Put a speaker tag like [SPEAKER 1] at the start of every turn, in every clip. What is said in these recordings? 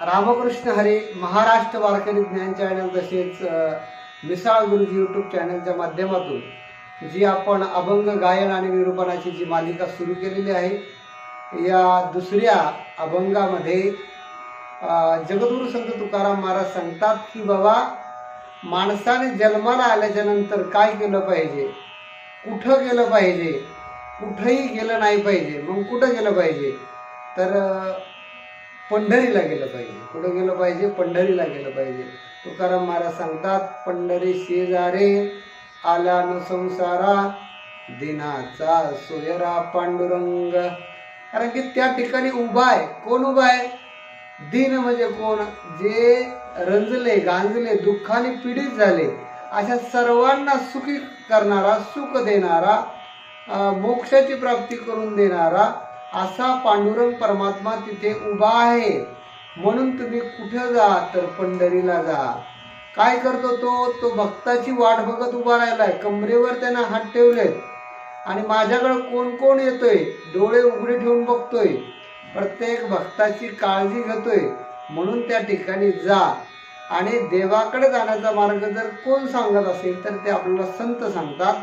[SPEAKER 1] रामकृष्ण हरी महाराष्ट्र वारकरी ज्ञान चॅनल तसेच मिसाळ गुरुजी यूट्यूब चॅनलच्या माध्यमातून जी आपण अभंग गायन आणि निरूपणाची जी मालिका सुरू केलेली आहे या दुसऱ्या अभंगामध्ये जगदुरु संत तुकाराम महाराज सांगतात की बाबा माणसाने जन्माला आल्याच्यानंतर काय केलं पाहिजे? कुठं गेलं पाहिजे? कुठंही गेलं नाही पाहिजे. मग कुठं गेलं पाहिजे? तर पंढरीला गेलं पाहिजे. कुठं गेलं पाहिजे? पंढरीला गेलं पाहिजे. तुकाराम महाराज सांगतात पंढरी शेजारे आला न संसारा दिनाचा सोयरा पांडुरंग. कारण की त्या ठिकाणी उभा आहे. कोण उभा आहे? दिन म्हणजे कोण? जे रंजले गांजले दुःखाने पीडित झाले अशा सर्वांना सुखी करणारा सुख देणारा मोक्षाची प्राप्ती करून देणारा असा पांडुरंग परमात्मा तिथे उभा आहे. म्हणून तुम्ही कुठं जा तर पंढरीला जा. काय करतो तो? तो भक्ताची वाट बघत उभा राहिलाय. कमरेवर त्यानं हात ठेवलेत. आणि माझ्याकडे कोण कोण येतोय? डोळे उघडे ठेवून बघतोय. प्रत्येक भक्ताची काळजी घेतोय. म्हणून त्या ठिकाणी जा. आणि देवाकडे जाण्याचा मार्ग जर कोण सांगत असेल तर ते आपल्याला संत सांगतात.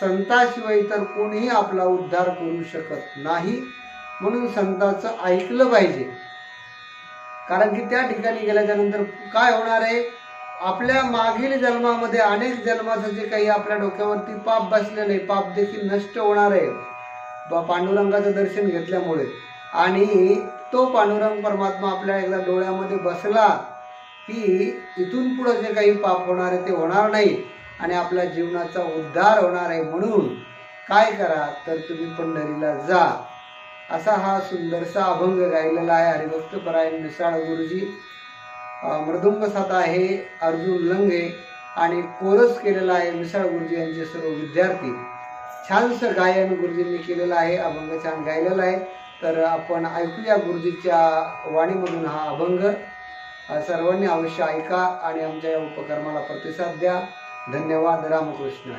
[SPEAKER 1] संताशिवाय तर कोणीही आपला उद्धार करू शकत नाही. म्हणून संताचं ऐकलं पाहिजे. कारण की त्या ठिकाणी गेल्याच्यानंतर काय होणार आहे? आपल्या मागील जन्मामध्ये अनेक जन्माचं जे काही आपल्या डोक्यावरती पाप बसलेलं आहे पाप देखील नष्ट होणार आहे. ब- पांडुरंगाचं दर्शन घेतल्यामुळे. आणि तो पांडुरंग परमात्मा आपल्या एकदा डोळ्यामध्ये बसला की इथून पुढं जे काही पाप होणार आहे ते होणार नाही आणि आपल्या जीवनाचा उद्धार होणार आहे म्हणून. काय करा तर तुम्ही पंढरीला जा. असा हा सुंदरसा अभंग गायलेला आहे. हरिभक्त परायण मिसाळ गुरुजी मृदुंग साथ आहे अर्जुन लंगे आणि कोरस केलेला आहे मिसाळ गुरुजी यांचे सर्व विद्यार्थी. छानसं गायन गुरुजींनी केलेलं आहे अभंग छान गायलेला आहे. तर आपण ऐकूया गुरुजीच्या वाणीमधून हा अभंग. सर्वांनी अवश्य ऐका आणि आमच्या या उपक्रमाला प्रतिसाद द्या. धन्यवाद. रामकृष्ण.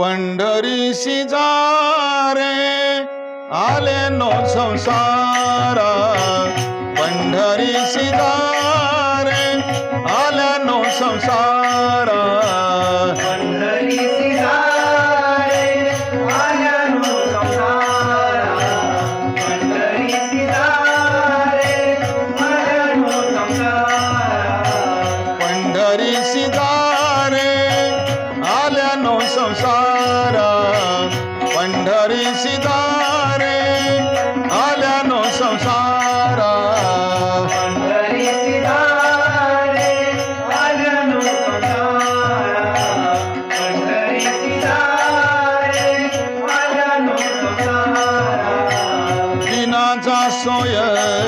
[SPEAKER 2] पंढरी शिजारे रे. आले नो संसारा. पंढरी शिजारे रे. नो संसारा. पंढरीशी पंढरीशी जा रे आल्या नो संसारा. दिनाचा सोयरा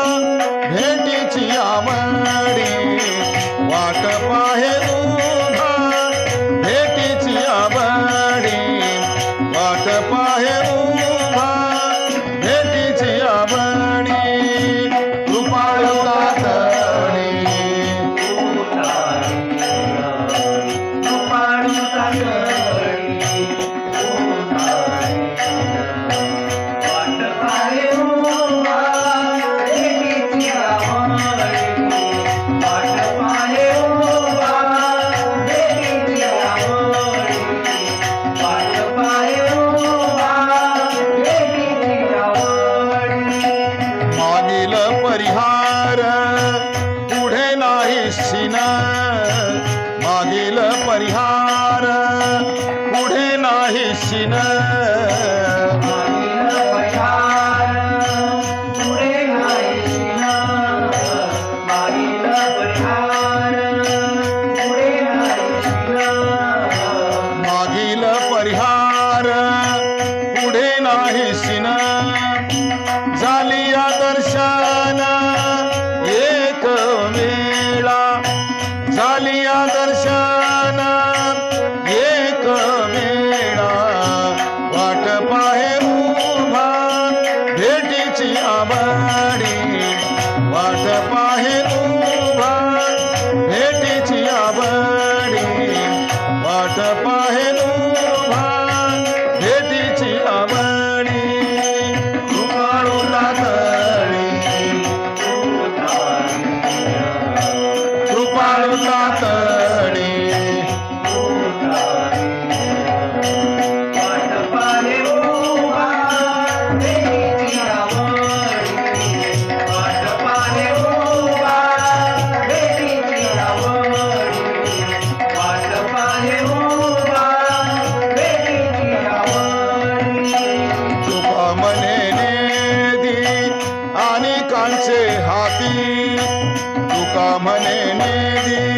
[SPEAKER 2] ಮಾಡಿ ವಾಟ ಪಾಯದು पुढे ಕಾಮನೆ ನೀಡಿ